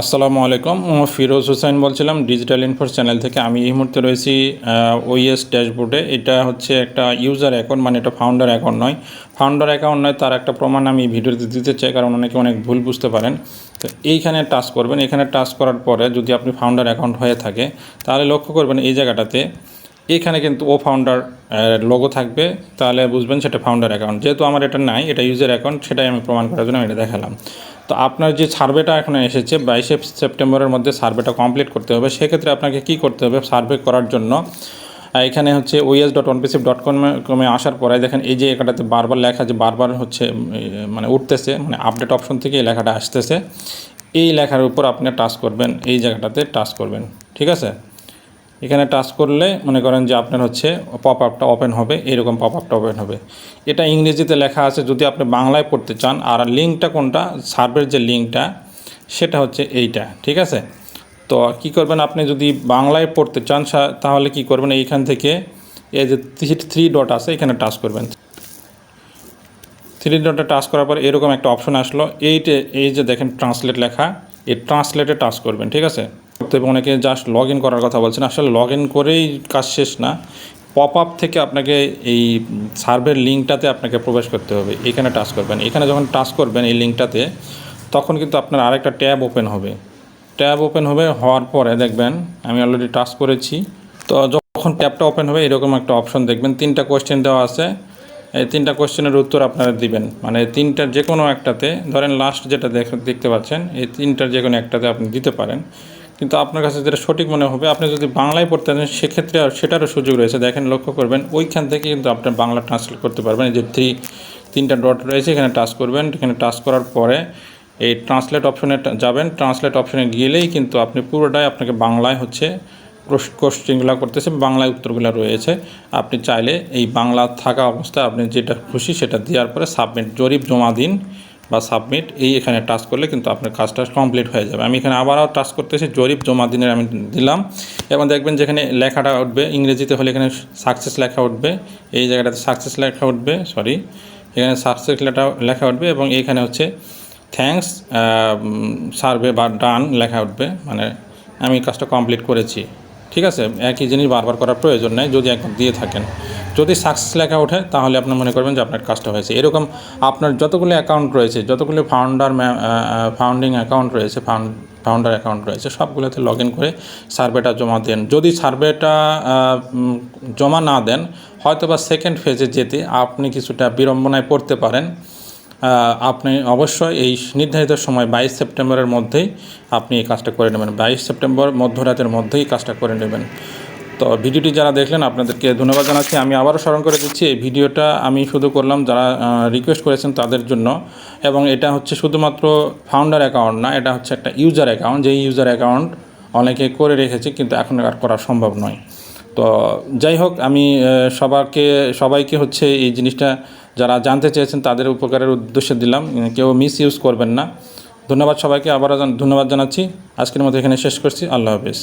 আসসালামু আলাইকুম। ফিরোজ হোসেন বলছিলাম ডিজিটাল ইনফোর্স চ্যানেল থেকে। আমি এই মুহূর্তে রয়েছি ওইএস ড্যাশবোর্ডে এটা হচ্ছে একটা ইউজার অ্যাকাউন্ট মানে এটা ফাউন্ডার অ্যাকাউন্ট নয়। ফাউন্ডার অ্যাকাউন্ট নয়, তার একটা প্রমাণ আমি ভিডিওতে দিতে চাই, কারণ অনেকে অনেক ভুল বুঝতে পারেন। তো এইখানে টাচ করবেন। এখানে টাচ করার পরে যদি আপনি ফাউন্ডার অ্যাকাউন্ট হয়ে থাকে, তাহলে লক্ষ্য করবেন এই জায়গাটাতে, এখানে কিন্তু ও ফাউন্ডার লোগো থাকবে। তাহলে বুঝবেন সেটা ফাউন্ডার অ্যাকাউন্ট যেহেতু আমার এটা নাই, এটা ইউজার অ্যাকাউন্ট সেটাই আমি প্রমাণ করার জন্য আমি এটা দেখালাম। তো আপনার যে সার্ভেটা এখন এসেছে বাইশে সেপ্টেম্বরের মধ্যে সার্ভেটা কমপ্লিট করতে হবে, সেক্ষেত্রে আপনাকে কি করতে হবে সার্ভে করার জন্য? এখানে হচ্ছে ওইএস ডট অনপিসিভ ডট কমে কমে আসার পরে দেখেন এই যে এখানটাতে বারবার লেখা যে বারবার হচ্ছে মানে উঠতেছে মানে আপডেট অপশন থেকে এই লেখাটা আসতেছে। এই লেখার উপর আপনি টাচ করবেন, এই জায়গাটাতে টাচ করবেন, ঠিক আছে? এখানে টাচ করলে মনে করেন যে আপনার হচ্ছে পপ আপটা ওপেন হবে, এরকম পপ আপটা ওপেন হবে। এটা ইংরেজিতে লেখা আছে, যদি আপনি বাংলায় পড়তে চান, আর লিঙ্কটা কোনটা? সার্ভের যে লিঙ্কটা সেটা হচ্ছে এইটা, ঠিক আছে? তো কি করবেন আপনি, যদি বাংলায় পড়তে চান তাহলে কি করবেন, এইখান থেকে এই যে থ্রি ডট আছে, এখানে টাচ করবেন। থ্রি ডটে টাচ করার পর এরকম একটা অপশন আসলো, এইটে, এই যে দেখেন ট্রান্সলেট লেখা, এই ট্রান্সলেটে টাচ করবেন, ঠিক আছে? তো অনেকে জাস্ট লগ ইন করার কথা বলছেন। আসলে লগ ইন করেই কাজ শেষ না। পপ আপ থেকে আপনাকে এই সার্ভের লিঙ্কটাতে আপনাকে প্রবেশ করতে হবে। এখানে টাচ করবেন। এখানে যখন টাচ করবেন এই লিঙ্কটাতে, তখন কিন্তু আপনার আরেকটা ট্যাব ওপেন হবে। ট্যাব ওপেন হবে, হওয়ার পরে দেখবেন, আমি অলরেডি টাচ করেছি। তো যখন ট্যাবটা ওপেন হবে, এরকম একটা অপশন দেখবেন। তিনটা কোয়েশ্চেন দেওয়া আছে। এই তিনটা কোয়েশ্চেনের উত্তর আপনারা দিবেন। মানে তিনটার যে কোনো একটাতে, ধরেন লাস্ট যেটা দেখ- দেখতে পাচ্ছেন, এই তিনটার যে কোনো একটাতে আপনি দিতে পারেন। কিন্তু আপনার কাছে যেটা সঠিক মনে হবে, আপনি যদি বাংলায় পড়তে চান সেক্ষেত্রে আর সেটারও সুযোগ রয়েছে। দেখেন, লক্ষ্য করবেন, ওইখান থেকে কিন্তু আপনার বাংলা ট্রান্সলেট করতে পারবেন। এই যে থ্রি তিনটা ডট রয়েছে, এখানে টাচ করবেন। এখানে টাচ করার পরে এই ট্রান্সলেট অপশনে যাবেন। ট্রান্সলেট অপশনে গেলেই কিন্তু আপনি পুরোটাই আপনাকে বাংলায় হচ্ছে কোশ্চেনগুলো করতেছে, বাংলায় উত্তরগুলো রয়েছে। আপনি চাইলে এই বাংলা থাকা অবস্থায় আপনি যেটা খুশি সেটা দেওয়ার পরে সাবমিট জরিপ জমা দিন। বা সাবমিট এই এখানে টাচ করলে কিন্তু আপনার কাজটা কমপ্লিট হয়ে যাবে। আমি এখানে আবারও টাচ করতেছি, জরিপ জমা দিনের আমি দিলাম। এবং দেখবেন যেখানে লেখাটা উঠবে, ইংরেজিতে হলে এখানে সাকসেস লেখা উঠবে, এই জায়গাটাতে সাকসেস লেখা উঠবে সরি এখানে সাকসেস লেখা লেখা উঠবে এবং এইখানে হচ্ছে থ্যাঙ্কস সার্ভে বা ডান লেখা উঠবে। মানে আমি কাজটা কমপ্লিট করেছি। ঠিক আছে? একই জিনিস বারবার করার প্রয়োজন নেই, যদি একবার দিয়ে থাকেন। যদি সাকসেস লেখা ওঠে, তাহলে আপনি মনে করবেন যে আপনার কাজটা হয়েছে। এরকম আপনার যতগুলো অ্যাকাউন্ট রয়েছে, যতগুলো ফাউন্ডার ফাউন্ডিং অ্যাকাউন্ট রয়েছে ফাউন্ড ফাউন্ডার অ্যাকাউন্ট রয়েছে, সবগুলোতে লগ ইন করে সার্ভেটা জমা দেন। যদি সার্ভেটা জমা না দেন হয়তো বা সেকেন্ড ফেজে যেতে আপনি কিছুটা বিড়ম্বনায় পড়তে পারেন। আপনি অবশ্যই এই নির্ধারিত সময় বাইশ সেপ্টেম্বরের মধ্যেই আপনি এই কাজটা করে নেবেন। বাইশ সেপ্টেম্বর মধ্যরাতের মধ্যেই কাজটা করে নেবেন। তো ভিডিওটি যারা দেখলেন আপনাদেরকে ধন্যবাদ জানাচ্ছি। আমি আবারও স্মরণ করে দিচ্ছি এই ভিডিওটা আমি শুধু করলাম যারা রিকোয়েস্ট করেছেন তাদের জন্য। এবং এটা হচ্ছে শুধুমাত্র ফাউন্ডার অ্যাকাউন্ট না এটা হচ্ছে একটা ইউজার অ্যাকাউন্ট যেই ইউজার অ্যাকাউন্ট অনেকে করে রেখেছে কিন্তু এখন আর করা সম্ভব নয়। তো যাই হোক আমি আহ, সবাইকে সবাইকে হচ্ছে এই জিনিসটা যারা জানতে চেয়েছেন তাদের উপকারের উদ্দেশ্যে দিলাম। কেউ মিস ইউজ করবেন না। ধন্যবাদ সবাইকে। আবারও ধন্যবাদ জানাচ্ছি। আজকের মতো এখানে শেষ করছি। আল্লাহ হাফিজ।